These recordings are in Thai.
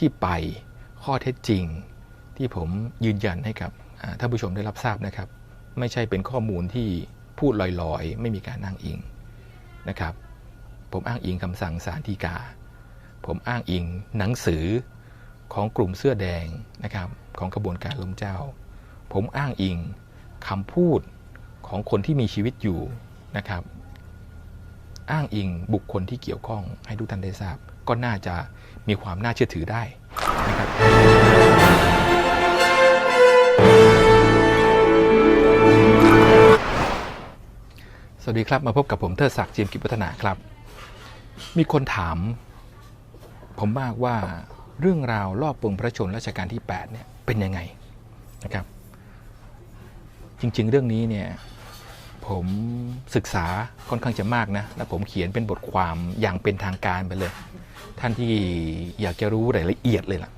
ที่ไปข้อเท็จจริง ที่ผมยืนยันให้กับอ่าท่านผู้ชมได้รับทราบนะครับ ไม่ใช่เป็นข้อมูลที่พูดลอยๆ ไม่มีการอ้างอิงนะครับ ผมอ้างอิงคำสั่งศาลฎีกา ผมอ้างอิงหนังสือของกลุ่มเสื้อแดงนะครับของกระบวนการล้มเจ้า ผมอ้างอิงคำพูดของคนที่มีชีวิตอยู่นะครับ อ้างอิงบุคคลที่เกี่ยวข้องให้ทุกท่านได้ทราบ ก็น่าจะ มีความน่าเชื่อถือได้นะครับสวัสดีครับมาพบกับผมเทิดศักดิ์เจียมกิจวัฒนาครับ มีคนถาม ผมมากว่าเรื่องราวรอบปวงพระชนรัชกาลที่8เนี่ยเป็นยังไงนะครับ จริงๆ เรื่องนี้เนี่ยผมศึกษาค่อนข้างจะมากนะ และผมเขียนเป็นบทความอย่างเป็นทางการไปเลย ท่านที่อยากจะรู้รายละเอียดเลยล่ะ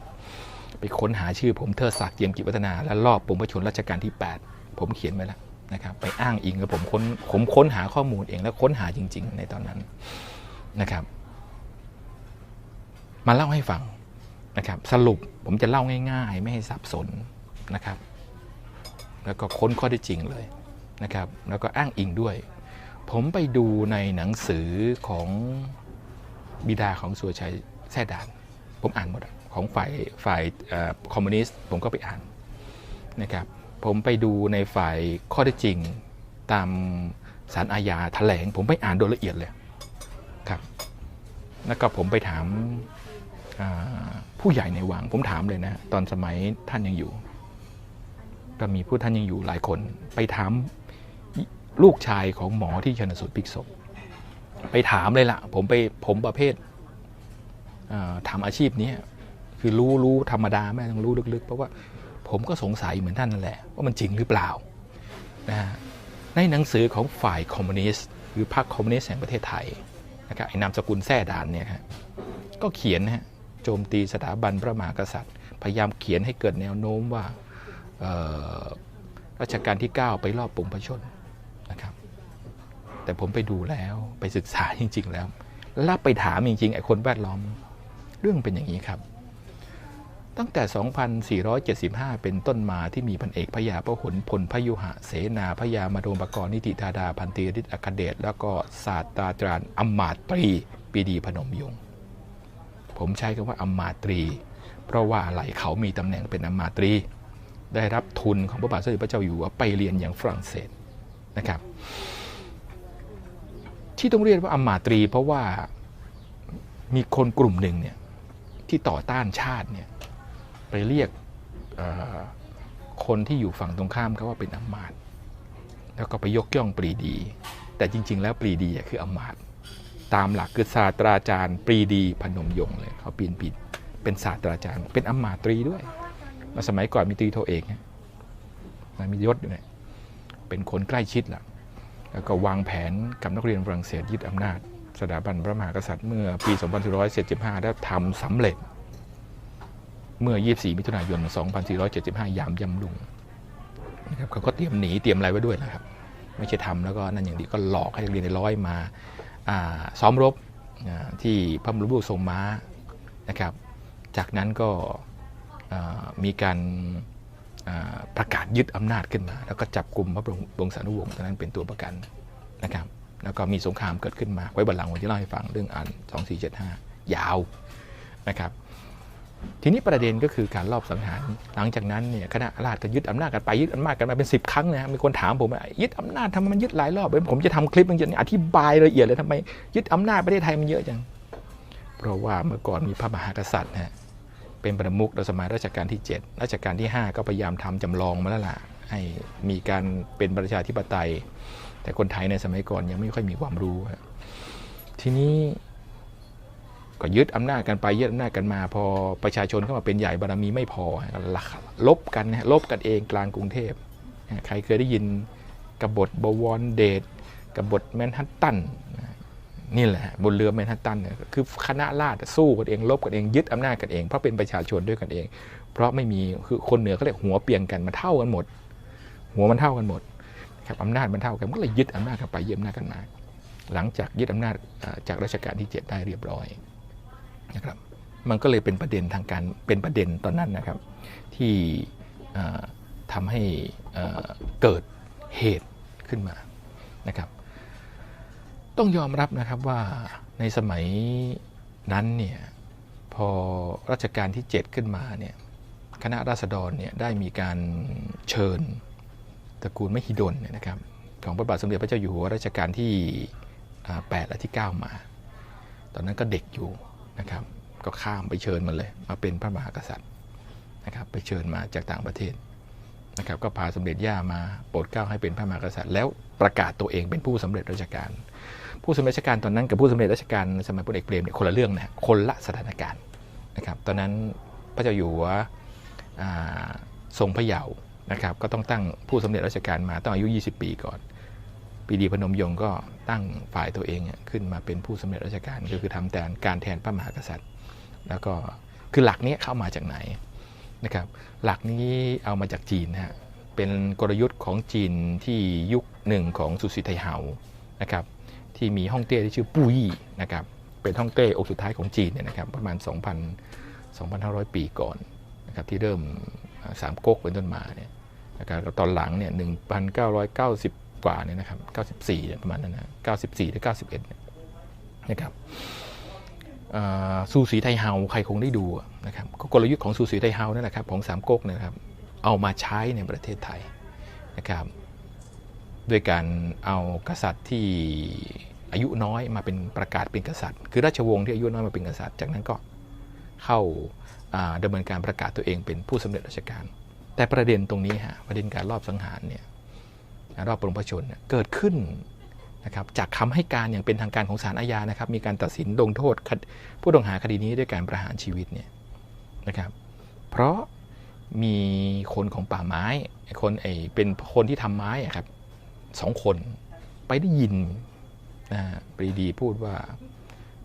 ไปค้นหาชื่อผมเทิดศักดิ์เจียมกิจวัฒนา และรอบปวงพระชนรัชกาลที่ 8 ผมเขียนไว้แล้วนะครับไปอ้างอิงแล้วผมค้นผมค้นหาข้อมูลเองแล้วค้นหาจริง ๆ ในตอนนั้นนะครับ มาเล่าให้ฟังนะครับ สรุปผมจะเล่าง่าย ๆ ไม่ให้สับสนนะครับ แล้วก็ค้นข้อได้จริงเลยนะครับ แล้วก็อ้างอิงด้วย ผมไปดูในหนังสือของ บิดาของสุรชัยแท่ดาน ผมอ่านหมดของฝ่ายฝ่ายคอมมิวนิสต์ผมก็ไปอ่านนะครับผมไปดูในฝ่ายข้อเท็จจริงตามสารอาญาแถลง ผมไปอ่านโดยละเอียดเลยครับ แล้วก็ผมไปถามผู้ใหญ่ในวังผมถามเลยนะตอนสมัยท่านยังอยู่ ก็มีผู้ท่านยังอยู่หลายคน ไปถามลูกชายของหมอที่ชนสูตรพลิกศพ ไปถามเลยละ่ะผมไปผมประเภทอ่าทำอาชีพนี้คือรู้รู้ธรรมดาไม่ต้องรู้ลึกๆ เพราะว่าผมก็สงสัยเหมือนท่านนั่นแหละ ว่ามันจริงหรือเปล่านะฮะในหนังสือของฝ่ายคอมมิวนิสต์หรือพรรคคอมมิวนิสต์แห่งประเทศไทยนะครับไอ้นามสกุลแท่ดานเนี่ยฮะก็เขียนนะฮะโจมตีสถาบันพระมหากษัตริย์ พยายามเขียนให้เกิดแนวโน้มว่ารัชกาลที่ 9 ไปรอบปวงพระชนม์น แต่ผมไปดูแล้วไปศึกษาจริง ๆ แล้วแล้วไปถามจริงๆไอ้คนแวดล้อม เรื่องเป็นอย่างนี้ครับ ตั้งแต่ 2475 เป็นต้นมาที่มีพันเอกพยาพระหนพลพยุหะ เสนาพยามาโดมปกรณ์นิติธาดา พันตีฤทธิ์อัคเดชแล้วก็ศาสตราจารย์อำมาตรีปีดีพนมยงผมใช้คำว่าอำมาตรี เพราะว่าอะไรเขามีตำแหน่งเป็นอำมาตรี ได้รับทุนของพระบาทสมเด็จพระเจ้าอยู่หัวไปเรียนอย่างฝรั่งเศสนะครับ ที่ต้องเรียกว่าอมาตรี เพราะว่ามีคนกลุ่มหนึ่งเนี่ยที่ต่อต้านชาติเนี่ยไปเรียกคนที่อยู่ฝั่งตรงข้ามเขาว่าเป็นอมาตแล้วก็ไปยกย่องปรีดี แต่จริง ๆ แล้วปรีดีคืออมาตตามหลักคือศาสตราจารย์ปรีดีพนมยงค์เลยเขาปีนผิดเป็นศาสตราจารย์ เป็นอมาตรีด้วยมาสมัยก่อนมีตรีโทเอกนะมียศอยู่เนี่ยเป็นคนใกล้ชิดล่ะ แล้วก็วางแผนกับนักเรียนฝรั่งเศสยึดอำนาจ สถาบันพระมหากษัตริย์เมื่อปี 2475 แล้วทำสำเร็จ เมื่อ 24 มิถุนายน 2475 ยามยำลุงนะครับเขาก็เตรียมหนีเตรียมอะไรไว้ด้วยนะครับ ไม่ใช่ทำแล้วก็นั่นอย่างดีก็หลอกให้นักเรียนในร้อยมาซ้อมรบที่พระบรมรูปทรงม้านะครับ จากนั้นก็มีการ ประกาศยึดอำนาจขึ้นมา แล้วก็จับกลุ่มพระบรมวงศานุวงศ์ตอนนั้นเป็นตัวประกันนะครับ แล้วก็มีสงครามเกิดขึ้นมาไว้บัลลังก์วันที่เล่าให้ฟังเรื่องอัน 2475 ยาวนะครับ ทีนี้ประเด็นก็คือการลอบสังหาร หลังจากนั้นเนี่ยคณะราษฎรก็ยึดอำนาจกันไปยึดอำนาจกันมาเป็น 10 ครั้งนะมีคนถามผมว่ายึดอำนาจทำไมมันยึดหลายรอบผมจะทำคลิปมันจะอธิบายละเอียดเลยทำไมยึดอำนาจประเทศไทยมันเยอะจัง เพราะว่าเมื่อก่อนมีพระมหากษัตริย์นะ เป็นประมุขในสมัยรัชกาลที่ 7 รัชกาลที่ 5 ก็พยายามทำจำลองมาแล้วล่ะให้มีการเป็นประชาธิปไตย แต่คนไทยในสมัยก่อนยังไม่ค่อยมีความรู้ ทีนี้ก็ยึดอำนาจกันไปยึดอำนาจกันมา พอประชาชนเข้ามาเป็นใหญ่บารมีไม่พอลบกันนะลบกันเองกลางกรุงเทพใครเคยได้ยินกบฏบวรเดชกบฏแมนฮัตตัน นี่แหละบนเรือแมนฮัตตันเนี่ยคือคณะราษฎรสู้กันเองลบกันเองยึดอำนาจกันเอง เพราะเป็นประชาชนด้วยกันเอง เพราะไม่มีคือคนเหนือเขาเรียกหัวเปียนกันมันเท่ากันหมด หัวมันเท่ากันหมดครับอำนาจมันเท่ากันก็เลยยึดอำนาจกันไปยึดอำนาจกันมา หลังจากยึดอำนาจจากรัชกาลที่ 7 ได้เรียบร้อยนะครับมันก็เลยเป็นประเด็นทางการเป็นประเด็นตอนนั้นนะครับ ที่เอ่อทำให้เกิดเหตุขึ้นมานะครับ ต้องยอมรับนะครับว่าในสมัยนั้นเนี่ยพอรัชกาลที่ 7 ขึ้นมาเนี่ยคณะราษฎรเนี่ยได้มีการเชิญตระกูลมหิดลเนี่ยนะครับของพระบาทสมเด็จพระเจ้าอยู่หัวรัชกาลที่อ่า8และที่ 9 มา ตอนนั้นก็เด็กอยู่นะครับก็ข้ามไปเชิญมันเลย มาเป็นพระมหากษัตริย์นะครับไปเชิญมาจากต่างประเทศ นะครับก็พาสมเด็จย่ามาโปรดเกล้าให้เป็นพระมหากษัตริย์ แล้วประกาศตัวเองเป็นผู้สำเร็จราชการ ผู้สำเร็จราชการตอนนั้นกับผู้สำเร็จราชการสมัยพลเอกเปรมเนี่ยคนละเรื่องนะคนละสถานการณ์นะครับตอนนั้นพระเจ้าอยู่หัวทรงพระเยาว์นะครับก็ต้องตั้งผู้สำเร็จราชการมาต้องอายุ 20 ปีก่อนปีดีพนมยงค์ก็ตั้งฝ่ายตัวเองขึ้นมาเป็นผู้สำเร็จราชการก็คือทำแทนการแทนพระมหากษัตริย์ แล้วก็คือหลักนี้เข้ามาจากไหน นะครับหลักนี้เอามาจากจีนนะฮะเป็นกลยุทธ์ของจีนที่ยุคหนึ่งของสุสิไทเฮานะครับที่มีฮ่องเต้ที่ชื่อปูยี่นะครับเป็นฮ่องเต้องค์สุดท้ายของจีนเนี่ยนะครับประมาณ 2,000 2,500 ปีก่อนนะครับที่เริ่มสามก๊กเป็นต้นมาเนี่ยนะครับแล้วตอนหลังเนี่ย1,990 กว่าเนี่ยนะครับ94เนี่ประมาณนั้นนะ94หรือ91เนี่ยนะครับ ซูสีไทเฮาใครคงได้ดูนะครับก็กลยุทธ์ของซูสีไทเฮานั่นแหละครับของสามก๊กเนะครับเอามาใช้ในประเทศไทยนะครับด้วยการเอากษัตริย์ที่อายุน้อยมาเป็นประกาศเป็นกษัตริย์ คือราชวงศ์ที่อายุน้อยมาเป็นกษัตริย์ จากนั้นก็เข้าอ่าดำเนินการประกาศตัวเองเป็นผู้สำเร็จราชการ แต่ประเด็นตรงนี้ฮะประเด็นการรอบสังหารเนี่ยรอบปรงพระชนเนเกิดขึ้น นะครับจากคำให้การอย่างเป็นทางการของศาลอาญานะครับ มีการตัดสินลงโทษผู้ต้องหาคดีนี้ด้วยการประหารชีวิตเนี่ยนะครับ เพราะมีคนของป่าไม้ไอ้คนไอ้เป็นคนที่ทำไม้ครับสองคนไปได้ยินนะปรีดีพูดว่า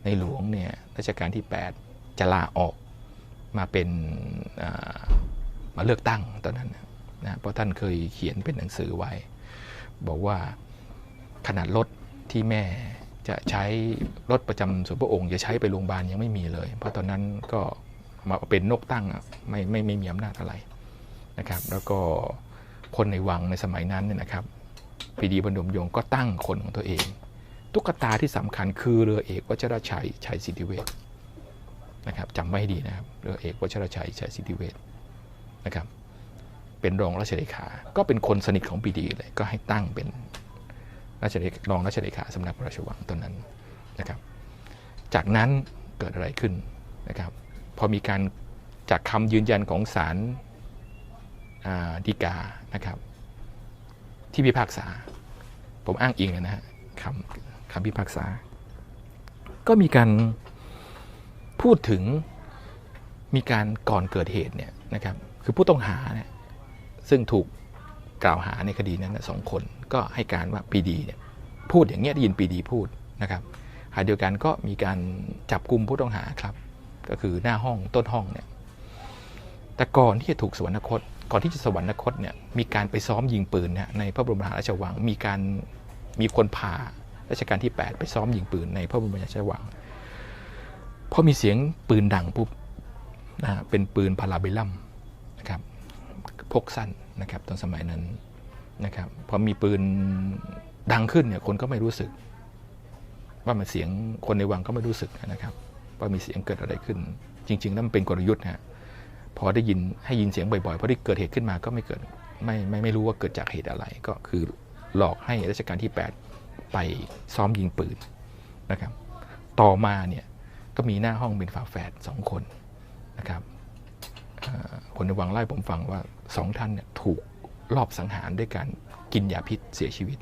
ในหลวงเนี่ยรัชกาลที่ 8 จะลาออกมาเป็นมาเลือกตั้งตอนนั้นนะเพราะท่านเคยเขียนเป็นหนังสือไว้ บอกว่า ขนาดรถที่แม่จะใช้รถประจำส่วนพระองค์จะใช้ไปโรงพยาบาลยังไม่มีเลย เพราะตอนนั้นก็มาเป็นนกตั้งไม่ไม่ไม่มีอำนาจอะไรนะครับ แล้วก็คนในวังในสมัยนั้นเนี่ยนะครับปีดีบรรดมยงก็ตั้งคนของตัวเอง ตุ๊กตาที่สำคัญคือเรือเอกวชรชัยชัยสิทธิเวชนะครับจำไว้ให้ดีนะครับเรือเอกวชรชัยชัยสิทธิเวชนะครับ เป็นรองราชเลขา ก็เป็นคนสนิทของปีดีเลยก็ให้ตั้งเป็น ราชเลขรองราชเลขาสำนักพระราชวังตอนนั้นนะครับจากนั้นเกิดอะไรขึ้นนะครับพอมีการจากคำยืนยันของศาลอ่าฎีกานะครับที่พิพากษา ผมอ้างอิงนะฮะคำคำพิพากษา ก็มีการพูดถึงมีการก่อนเกิดเหตุเนี่ยนะครับคือผู้ต้องหาเนี่ยซึ่งถูก กล่าวหาในคดีนั้นสองคนก็ให้การว่าปีดีเนี่ยพูดอย่างเงี้ยได้ยินปีดีพูดนะครับขณะเดียวกันก็มีการจับกลุ่มผู้ต้องหาครับ ก็คือหน้าห้องต้นห้องเนี่ยแต่ก่อนที่จะถูกสวรรคต ก่อนที่จะสวรรคตเนี่ยมีการไปซ้อมยิงปืนนะในพระบรมราชวังมีการมีคนพารัชกาลที่ 8 ไปซ้อมยิงปืนในพระบรมมหาราชวังพอมีเสียงปืนดังปุ๊บนะฮะเป็นปืนพาราเบลลัมนะครับพกสั้น นะครับตอนสมัยนั้นนะครับพอมีปืนดังขึ้นเนี่ยคนก็ไม่รู้สึก ว่ามันเสียงคนในวังก็ไม่รู้สึกนะครับ ว่ามีเสียงเกิดอะไรขึ้น จริง ๆ แล้วมันเป็นกลยุทธ์ฮะพอได้ยินให้ยินเสียงบ่อยๆพอได้เกิดเหตุขึ้นมาก็ไม่เกิดไม่ไม่ไม่รู้ว่าเกิดจากเหตุอะไร ก็คือหลอกให้รัชกาลที่ 8 ไปซ้อมยิงปืนนะครับ ต่อมาเนี่ยก็มีหน้าห้องเป็นฝาแฝดสองคนนะครับ คนในวังไล่ผมฟังว่าสองท่านเนี่ยถูกลอบสังหารด้วยการกินยาพิษเสียชีวิต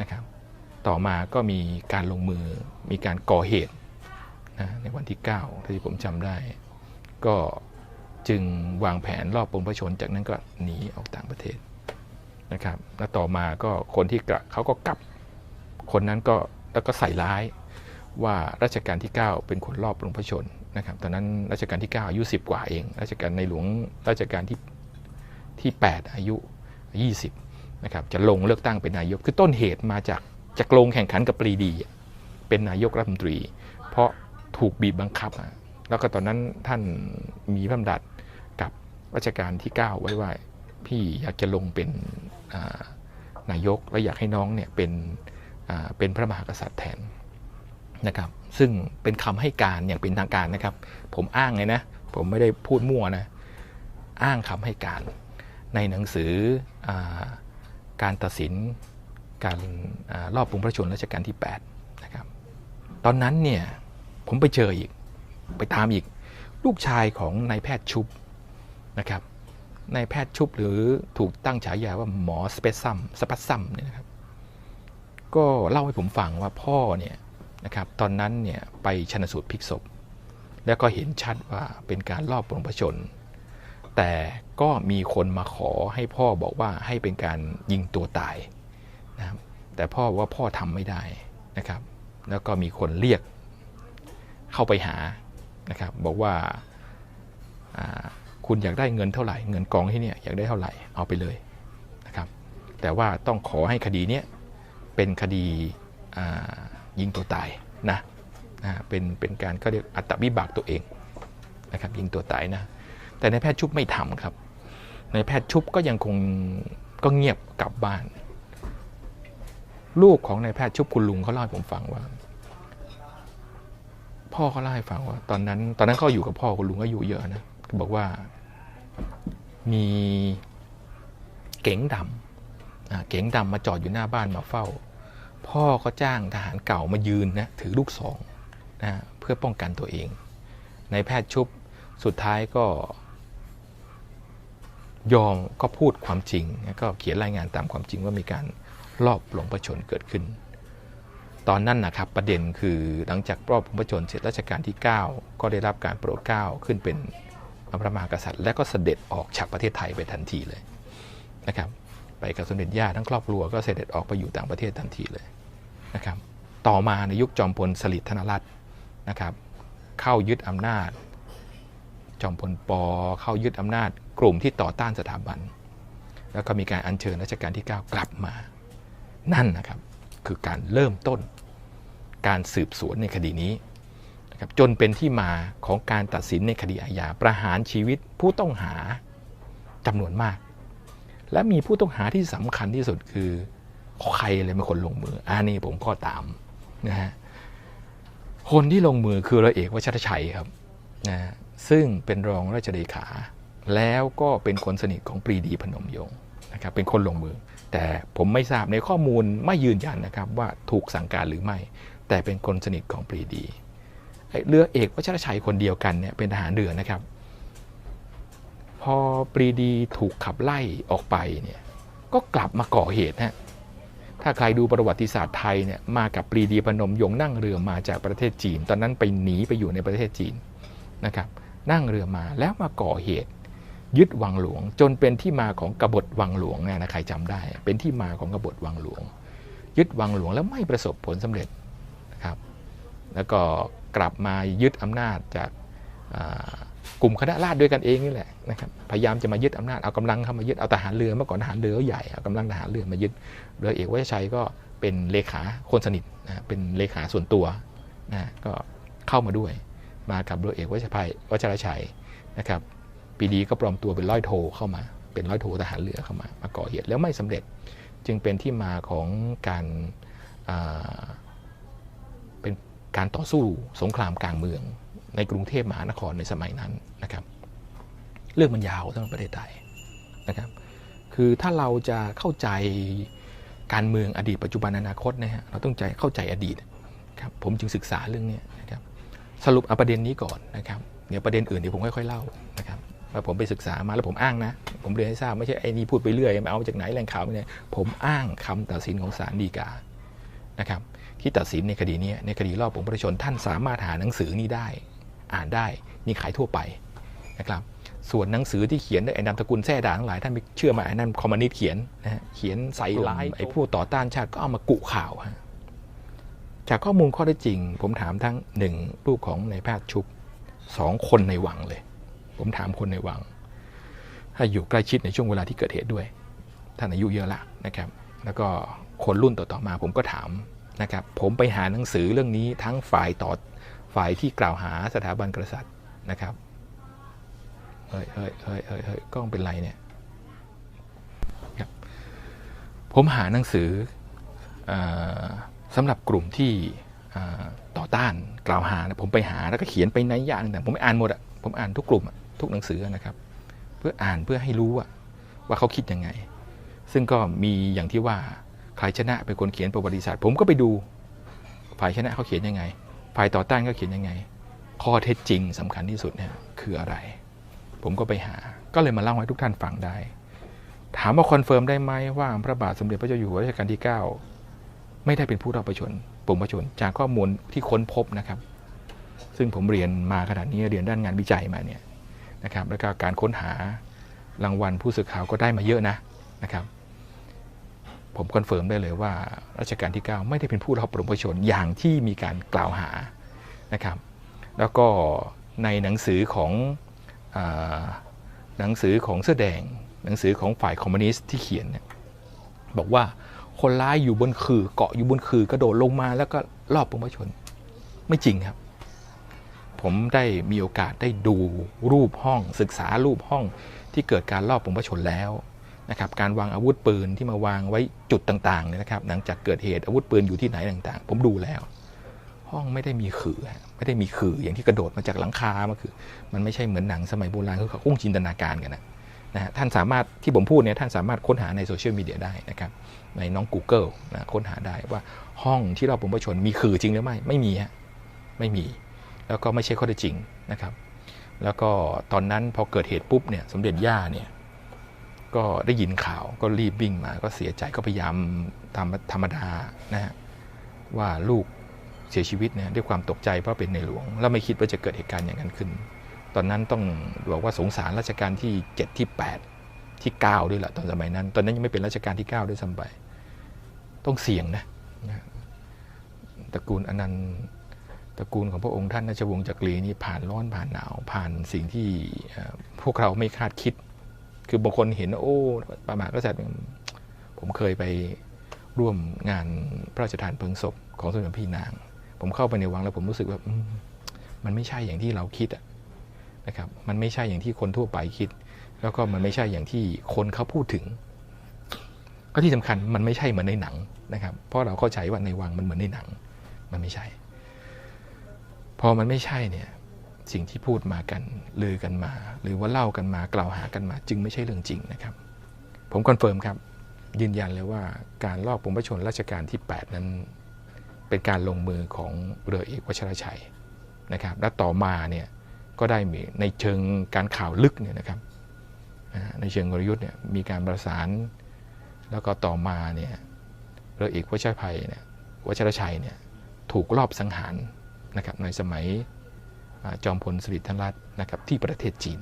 นะครับ ต่อมาก็มีการลงมือมีการก่อเหตุนะในวันที่ 9 ที่ผมจำได้ ก็จึงวางแผนรอบปงพระชนจากนั้นก็หนีออกต่างประเทศนะครับ แล้วต่อมาก็คนที่กลับเขาก็กลับ คนนั้นก็แล้วก็ใส่ร้ายว่ารัชกาลที่ 9 เป็นคนรอบปงพระชน นะครับตอนนั้นรัชกาลที่ 9 อายุ 10 กว่าเองรัชกาลในหลวงรัชกาลที่ที่ 8 อายุ 20นะครับจะลงเลือกตั้งเป็นนายกคือต้นเหตุมาจากจากลงแข่งขันกับปรีดี เป็นนายกรัฐมนตรี เพราะถูกบีบบังคับอะแล้วก็ตอนนั้นท่านมีพระดำรัสกับรัชกาลที่ 9 ไว้ว่าพี่อยากจะลงเป็นนายกและอยากให้น้องเนี่ยเป็นเป็นพระมหากษัตริย์แทนนะครับ ซึ่งเป็นคำให้การอย่างเป็นทางการนะครับ ผมอ้างเลยนะ ผมไม่ได้พูดมั่วนะ อ้างคำให้การ ในหนังสืออการตัดสินการรอบปรุงพระชนรัชกาลที่8นะครับ ตอนนั้นเนี่ยผมไปเจออีก ไปตามอีก ลูกชายของนายแพทย์ชุบนะครับนายแพทย์ชุบหรือถูกตั้งฉายาว่าหมอสเปซซัมสปัสซัมเนี่ยนะครับ ก็เล่าให้ผมฟังว่าพ่อเนี่ย นะครับตอนนั้นเนี่ยไปชนสูตรพลิกศพ แล้วก็เห็นชัดว่าเป็นการลอบปรงพระชน แต่ก็มีคนมาขอให้พ่อบอกว่าให้เป็นการยิงตัวตายนะครับแต่พ่อว่าพ่อทำไม่ได้นะครับ แล้วก็มีคนเรียกเข้าไปหานะครับบอกว่าคุณอยากได้เงินเท่าไหร่ เงินกองที่เนี่ยอยากได้เท่าไหร่เอาไปเลยนะครับ แต่ว่าต้องขอให้คดีเนี้ยเป็นคดี ยิงตัวตายนะนะเป็นเป็นการก็เรียกอัตวิบากตัวเองนะครับยิงตัวตายนะแต่ในแพทย์ชุบไม่ทำครับ ในแพทย์ชุบก็ยังคงก็เงียบกลับบ้าน ลูกของนายแพทย์ชุบคุณลุงเขาเล่าให้ผมฟังว่า พ่อเขาเล่าให้ฟังว่า ตอนนั้น ตอนนั้นเขาอยู่กับพ่อคุณลุงก็อยู่เยอะนะเขาบอกว่ามีเก๋งดำเก๋งดำมาจอดอยู่หน้าบ้านมาเฝ้า พ่อก็จ้างทหารเก่ามายืนนะถือลูกซองนะเพื่อป้องกันตัวเอง ในแพทย์ชุบสุดท้ายก็ยอมก็พูดความจริง ก็เขียนรายงานตามความจริงว่ามีการลอบหลงประชนเกิดขึ้น ตอนนั้นนะครับประเด็นคือหลังจากรอบหลงประชนเสร็จรัชกาลที่ 9 ก็ได้รับการโปรดเกล้าขึ้นเป็นพระมหากษัตริย์ และก็เสด็จออกจากประเทศไทยไปทันทีเลยนะครับ ไปกับสมเด็จย่าทั้งครอบครัวก็เสด็จออกไปอยู่ต่างประเทศทันทีเลยนะครับต่อมาในยุคจอมพลสฤษดิ์ธนรัตน์นะครับเข้ายึดอำนาจ จอมพลปเข้ายึดอำนาจ กลุ่มที่ต่อต้านสถาบัน แล้วก็มีการอัญเชิญรัชกาลที่ 9 กลับมา นั่นนะครับคือการเริ่มต้นการสืบสวนในคดีนี้นะครับจนเป็นที่มาของการตัดสินในคดีอาญาประหารชีวิตผู้ต้องหาจำนวนมาก และมีผู้ต้องหาที่สำคัญที่สุดคือใครเลยเป็นคนลงมืออันนี้ผมก็ตามนะฮะคนที่ลงมือคือร้อยเอกวชรชัยครับนะฮะซึ่งเป็นรองราชเลขา แล้วก็เป็นคนสนิทของปรีดีพนมยงค์นะครับเป็นคนลงมือ แต่ผมไม่ทราบในข้อมูลไม่ยืนยันนะครับว่าถูกสั่งการหรือไม่ แต่เป็นคนสนิทของปรีดีเรือเอกวชรชัยคนเดียวกันเนี่ยเป็นทหารเรือนะครับ พอปรีดีถูกขับไล่ออกไปเนี่ยก็กลับมาก่อเหตุฮะถ้าใครดูประวัติศาสตร์ไทยเนี่ยมากับปรีดีพนมยงนั่งเรือมาจากประเทศจีน ตอนนั้นไปหนีไปอยู่ในประเทศจีนนะครับนั่งเรือมาแล้วมาก่อเหตุ ยึดวังหลวง จนเป็นที่มาของกบฏวังหลวงเนยนะใครจำได้ เป็นที่มาของกบฏวังหลวง ยึดวังหลวงแล้วไม่ประสบผลสำเร็จนะครับแล้วก็กลับมายึดอำนาจจากา กลุ่มคณะราษฎรด้วยกันเองนี่แหละนะครับพยายามจะมายึดอำนาจเอากำลังเข้ามายึดเอาทหารเรือเมื่อก่อนทหารเรือใหญ่เอากำลังทหารเรือมายึดเรือเอกวัชชัยก็เป็นเลขาคนสนิทนะเป็นเลขาส่วนตัวนะก็เข้ามาด้วยมากับเรือเอกวัชชัยวัชรชัยนะครับปีดีก็ปลอมตัวเป็นร้อยโทเข้ามา เป็นร้อยโททหารเรือเข้ามามาก่อเหตุแล้วไม่สำเร็จจึงเป็นที่มาของการเป็นการต่อสู้สงครามกลางเมือง ในกรุงเทพมหานครในสมัยนั้นนะครับ เรื่องมันยาวสำหรับประเทศไทยนะครับ คือถ้าเราจะเข้าใจการเมืองอดีตปัจจุบันอนาคตนะฮะเราต้องใจเข้าใจอดีตครับผมจึงศึกษาเรื่องนี้นะครับสรุปเอาประเด็นนี้ก่อนนะครับเดี๋ยวประเด็นอื่นเดี๋ยวผมค่อยๆเล่านะครับว่าผมไปศึกษามาแล้วผมอ้างนะ ผมเรียนให้ทราบไม่ใช่ไอ้นี่พูดไปเรื่อยมาเอาจากไหนแหล่งข่าวไม่ได้ผมอ้างคำตัดสินของศาลฎีกานะครับที่ตัดสินในคดีนี้ในคดีรอบผมประชาชนท่านสามารถหาหนังสือนี้ได้ อ่านได้มีขายทั่วไปนะครับส่วนหนังสือที่เขียนโดยไอ้นามตระกูลแท้ด่างทั้งหลายท่านไม่เชื่อมาไอ้นั่นคอมมิวนิสต์เขียนนะฮะเขียนใส่ร้ายไอ้ผู้ต่อต้านชาติก็เอามากุข่าวฮะจากข้อมูลข้อได้จริง ผมถามทั้งหนึ่งลูกของนายแพทย์ชุบสองคนในวังเลย ผมถามคนในวัง ถ้าอยู่ใกล้ชิดในช่วงเวลาที่เกิดเหตุด้วย ท่านอายุเยอะละนะครับ แล้วก็คนรุ่นต่อๆมาผมก็ถามนะครับผมไปหาหนังสือเรื่องนี้ทั้งฝ่ายต่อ ฝ่ายที่กล่าวหาสถาบันกษัตริย์นะครับเฮ้ยเฮ้ยเฮ้ยเฮ้ยเฮ้ยกล้องเป็นไรเนี่ยครับผมหาหนังสือออสำหรับกลุ่มที่ต่อต้านกล่าวหานะผมไปหาแล้วก็เขียนไปในยะต่างผมไม่อ่านหมดอะผมอ่านทุกกลุ่มทุกหนังสือนะครับ เพื่ออ่านเพื่อให้รู้ว่าเขาคิดยังไง ซึ่งก็มีอย่างที่ว่าใครชนะเป็นคนเขียนประวัติศาสตร์ ผมก็ไปดูฝ่ายชนะเขาเขียนยังไง ฝ่ายต่อต้านเขาเขียนยังไง ข้อเท็จจริงสำคัญที่สุดเนี่ยคืออะไร ผมก็ไปหา ก็เลยมาเล่าให้ทุกท่านฟังได้ ถามว่าคอนเฟิร์มได้ไหมว่าพระบาทสมเด็จพระเจ้าอยู่หัวรัชกาลที่ 9 ไม่ได้เป็นผู้รับประชนปวงประชนจากข้อมูลที่ค้นพบนะครับ ซึ่งผมเรียนมาขนาดนี้เรียนด้านงานวิจัยมาเนี่ยนะครับ แล้วก็การค้นหารางวัลผู้สื่อข่าวก็ได้มาเยอะนะนะครับ ผมคอนเฟิร์มได้เลยว่ารัชกาลที่ 9 ไม่ได้เป็นผู้รับปวงประชนอย่างที่มีการกล่าวหานะครับ แล้วก็ในหนังสือของอหนังสือของเสื้อแดง หนังสือของฝ่ายคอมมิวนิสต์ที่เขียนเนี่ยบอกว่าคนร้ายอยู่บนคือเกาะอยู่บนคือ กระโดดลงมาแล้วก็รอบปวงประชน ไม่จริงครับ ผมได้มีโอกาสได้ดูรูปห้อง ศึกษารูปห้องที่เกิดการรอบปวงประชนแล้ว นะครับการวางอาวุธปืนที่มาวางไว้จุดต่างๆเนี่ยนะครับหลังจากเกิดเหตุอาวุธปืนอยู่ที่ไหนต่างๆ ผมดูแล้ว ห้องไม่ได้มีขือไม่ได้มีขืออย่างที่กระโดดมาจากหลังคามาคือ มันไม่ใช่เหมือนหนังสมัยโบราณคือเขาอุ้งจินตนาการกันนะนะฮะท่านสามารถที่ผมพูดเนี่ยท่านสามารถค้นหาในโซเชียลมีเดียได้นะครับในน้อง Google นะค้นหาได้ว่าห้องที่เราผมประชนมีขือจริงหรือไม่ไม่มีฮะไม่มี แล้วก็ไม่ใช่ข้อเท็จจริงนะครับ แล้วก็ตอนนั้นพอเกิดเหตุปุ๊บเนี่ยสมเด็จย่าเนี่ย ก็ได้ยินข่าวก็รีบวิ่งมา ก็เสียใจก็พยายามทำธรรมดานะฮะว่าลูกเสียชีวิตเนี่ยด้วยความตกใจเพราะเป็นในหลวง แล้วไม่คิดว่าจะเกิดเหตุการณ์อย่างนั้นขึ้น ตอนนั้นต้องบอกว่าสงสารรัชกาลที่ 7 ที่ 8 ที่ 9 ด้วยแหละตอนสมัยนั้น ตอนนั้นยังไม่เป็นรัชกาลที่ 9 ด้วยซ้ำไปต้องเสี่ยงนะตระกูลอนันต์ตระกูลของพระองค์ท่านราชวงศ์จักรีนี่ผ่านร้อนผ่านหนาว ผ่านสิ่งที่พวกเราไม่คาดคิด คือบางคนเห็นโอ้ประมาทกษัตริย์ผมเคยไปร่วมงานพระราชทานเพลิงศพของสมเด็จพี่นาง ผมเข้าไปในวังแล้วผมรู้สึกว่ามมันไม่ใช่อย่างที่เราคิดนะครับ มันไม่ใช่อย่างที่คนทั่วไปคิด แล้วก็มันไม่ใช่อย่างที่คนเขาพูดถึง ก็ที่สำคัญมันไม่ใช่เหมือนในหนังนะครับ เพราะเราเข้าใจว่าในวังมันเหมือนในหนัง มันไม่ใช่ พอมันไม่ใช่เนี่ย สิ่งที่พูดมากันลือกันมา หรือว่าเล่ากันมากล่าวหากันมา จึงไม่ใช่เรื่องจริงนะครับ ผมคอนเฟิร์มครับ ยืนยันเลยว่าการลอบปวงพระชนรัชกาลที่ 8 นั้น เป็นการลงมือของเรือเอกวชรชัยนะครับ และต่อมาเนี่ยก็ได้มีในเชิงการข่าวลึกเนี่ยนะครับในเชิงกลยุทธ์เนี่ยมีการประสาน แล้วก็ต่อมาเนี่ยเรือเอกวชรชัยเนี่ยวชรชัยเนี่ยถูกลอบสังหารนะครับในสมัย จอมพลสฤษดิ์ธนรัตน์นะครับที่ประเทศจีน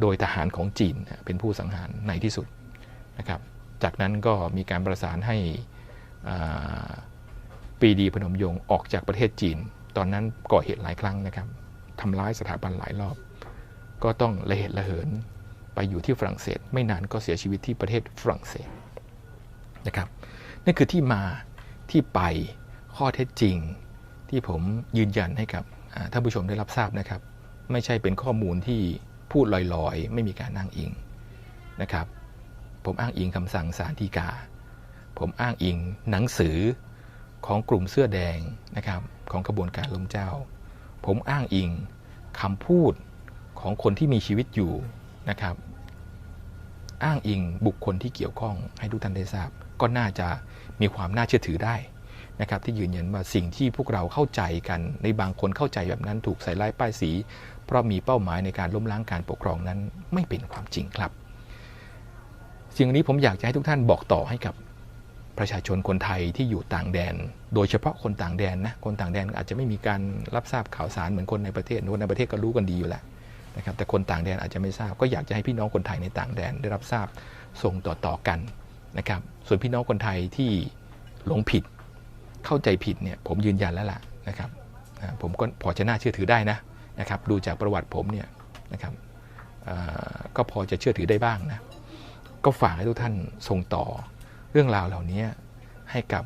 โดยทหารของจีนเป็นผู้สังหารในที่สุดนะครับ จากนั้นก็มีการประสานให้ปรีดีพนมยงค์ออกจากประเทศจีน ตอนนั้นก่อเหตุหลายครั้งนะครับทำร้ายสถาบันหลายรอบ ก็ต้องระเหตุระเหินไปอยู่ที่ฝรั่งเศส ไม่นานก็เสียชีวิตที่ประเทศฝรั่งเศสนะครับนั่นคือที่มาที่ไปข้อเท็จจริงที่ผมยืนยันให้กับ ท่านผู้ชมได้รับทราบนะครับ ไม่ใช่เป็นข้อมูลที่พูดลอยๆ ไม่มีการอ้างอิงนะครับ ผมอ้างอิงคำสั่งศาลฎีกา ผมอ้างอิงหนังสือของกลุ่มเสื้อแดงนะครับของกระบวนการล้มเจ้า ผมอ้างอิงคำพูดของคนที่มีชีวิตอยู่นะครับ อ้างอิงบุคคลที่เกี่ยวข้องให้ทุกท่านได้ทราบ ก็น่าจะมีความน่าเชื่อถือได้ นะครับที่ยืนยันว่าสิ่งที่พวกเราเข้าใจกัน ในบางคนเข้าใจแบบนั้นถูกใส่ร้ายป้ายสี เพราะมีเป้าหมายในการล้มล้างการปกครองนั้นไม่เป็นความจริงครับ สิ่งนี้ผมอยากจะให้ทุกท่านบอกต่อให้กับประชาชนคนไทยที่อยู่ต่างแดน โดยเฉพาะคนต่างแดนนะ คนต่างแดนอาจจะไม่มีการรับทราบข่าวสารเหมือนคนในประเทศคนในประเทศก็รู้กันดีอยู่แล้วนะครับ แต่คนต่างแดนอาจจะไม่ทราบ ก็อยากจะให้พี่น้องคนไทยในต่างแดนได้รับทราบส่งต่อๆกันนะครับ ส่วนพี่น้องคนไทยที่หลงผิด เข้าใจผิดเนี่ยผมยืนยันแล้วล่ะนะครับผมก็พอจะน่าเชื่อถือได้นะนะครับดูจากประวัติผมเนี่ยนะครับก็พอจะเชื่อถือได้บ้างนะก็ฝากให้ทุกท่านส่งต่อเรื่องราวเหล่านี้ให้กับ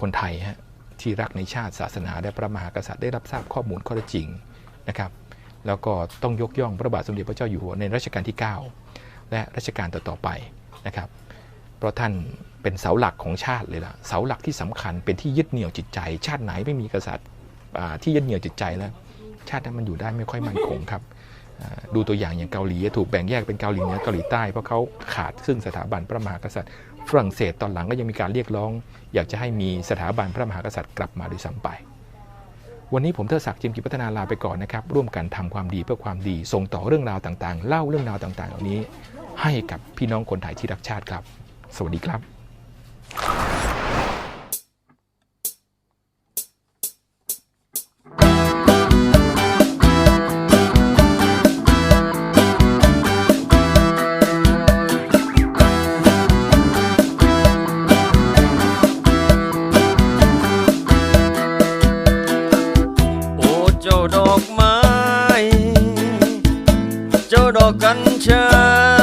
คนไทยฮะที่รักในชาติศาสนาและพระมหากษัตริย์ได้รับทราบข้อมูลข้อเท็จจริงนะครับแล้วก็ต้องยกย่องพระบาทสมเด็จพระเจ้าอยู่หัวในรัชกาลที่ 9 และรัชกาลต่อๆไปนะครับ เพราะท่าน เป็นเสาหลักของชาติเลยล่ะเสาหลักที่สำคัญเป็นที่ยึดเหนี่ยวจิตใจ ชาติไหนไม่มีกษัตริย์ที่ยึดเหนี่ยวจิตใจแล้ว ชาตินั้นมันอยู่ได้ไม่ค่อยมั่นคงครับดูตัวอย่างอย่างเกาหลีถูกแบ่งแยกเป็นเกาหลีเหนือเกาหลีใต้เพราะเขาขาดซึ่งสถาบันพระมหากษัตริย์ ฝรั่งเศสตอนหลังก็ยังมีการเรียกร้อง อยากจะให้มีสถาบันพระมหากษัตริย์กลับมาด้วยซ้ำไป วันนี้ผมเทดศักดิ์จิมกิพัฒนาลาไปก่อนนะครับ ร่วมกันทำความดีเพื่อความดี ส่งต่อเรื่องราวต่างๆ เล่าเรื่องราวต่างๆ เหล่านี้ ให้กับพี่น้องคนไทยที่รักชาติครับ สวัสดีครับ เจ้าดอกไม้ เจ้าดอกกัญชามา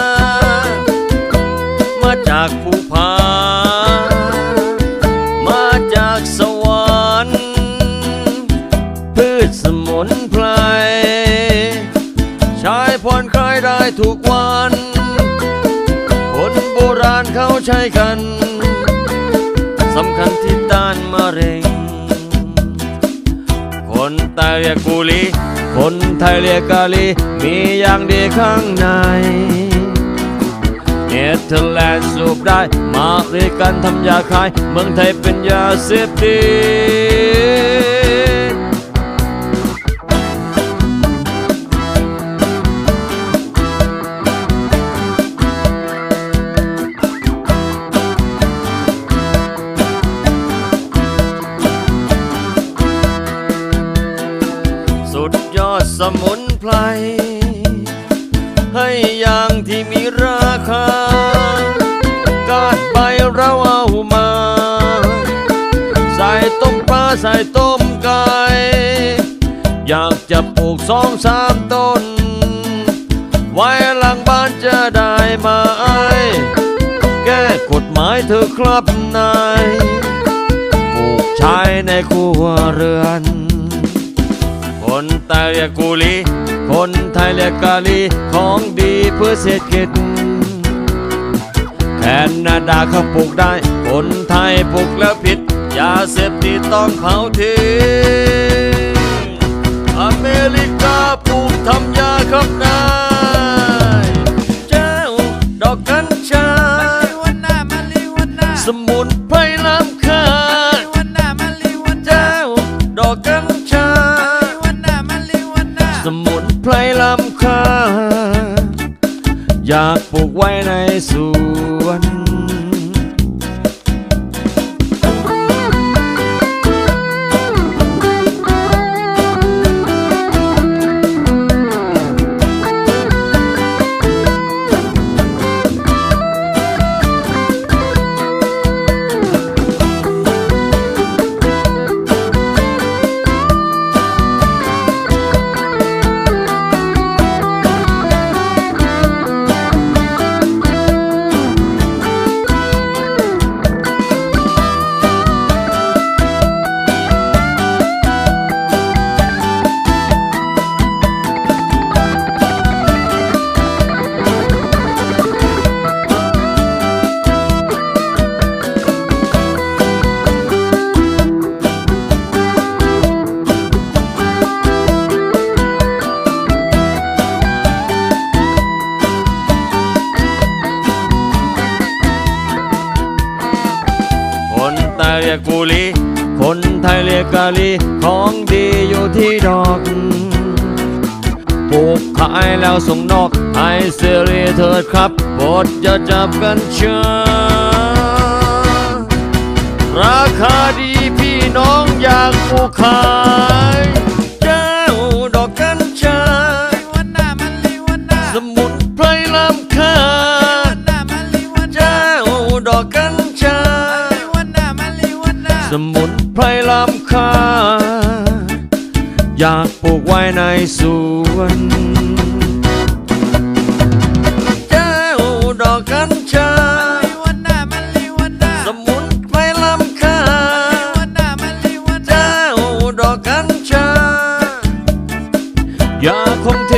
ใต้เรียกกูลีคนไทยเรียกกาลีมีอย่างดีข้างในเนเธอร์แลนด์สูบได้ มาเรียกกันทำยาคาย เมืองไทยเป็นยาเสพติด จะปลูกสองสามต้น ไว้หลังบ้านจะได้ไหมแก้กฎหมายเธอครับนายปลูกใช้ในครัวเรือน คนใต้เรียกกุลี คนไทยเรียกกาลี ของดีเพื่อเศรษฐกิจแคนาดาเขาปลูกได้ คนไทยปลูกแล้วผิด ยาเสพติดต้องเผาทิ้ง อเมริกาปลูกทำยาครับนา เรียกกุลีคนไทยเรียกกะลีของดีอยู่ที่ดอกปลูกขายแล้วส่งนอกไอเซรีเถิดครับโปรดจะจับกันเชาราคาดีพี่น้องอยากผูกขาย ปลูกไว้ในสวนแก้วดอกกัญชาสมุนไพรลำค่าแก้วดอกกัญชายาคงเท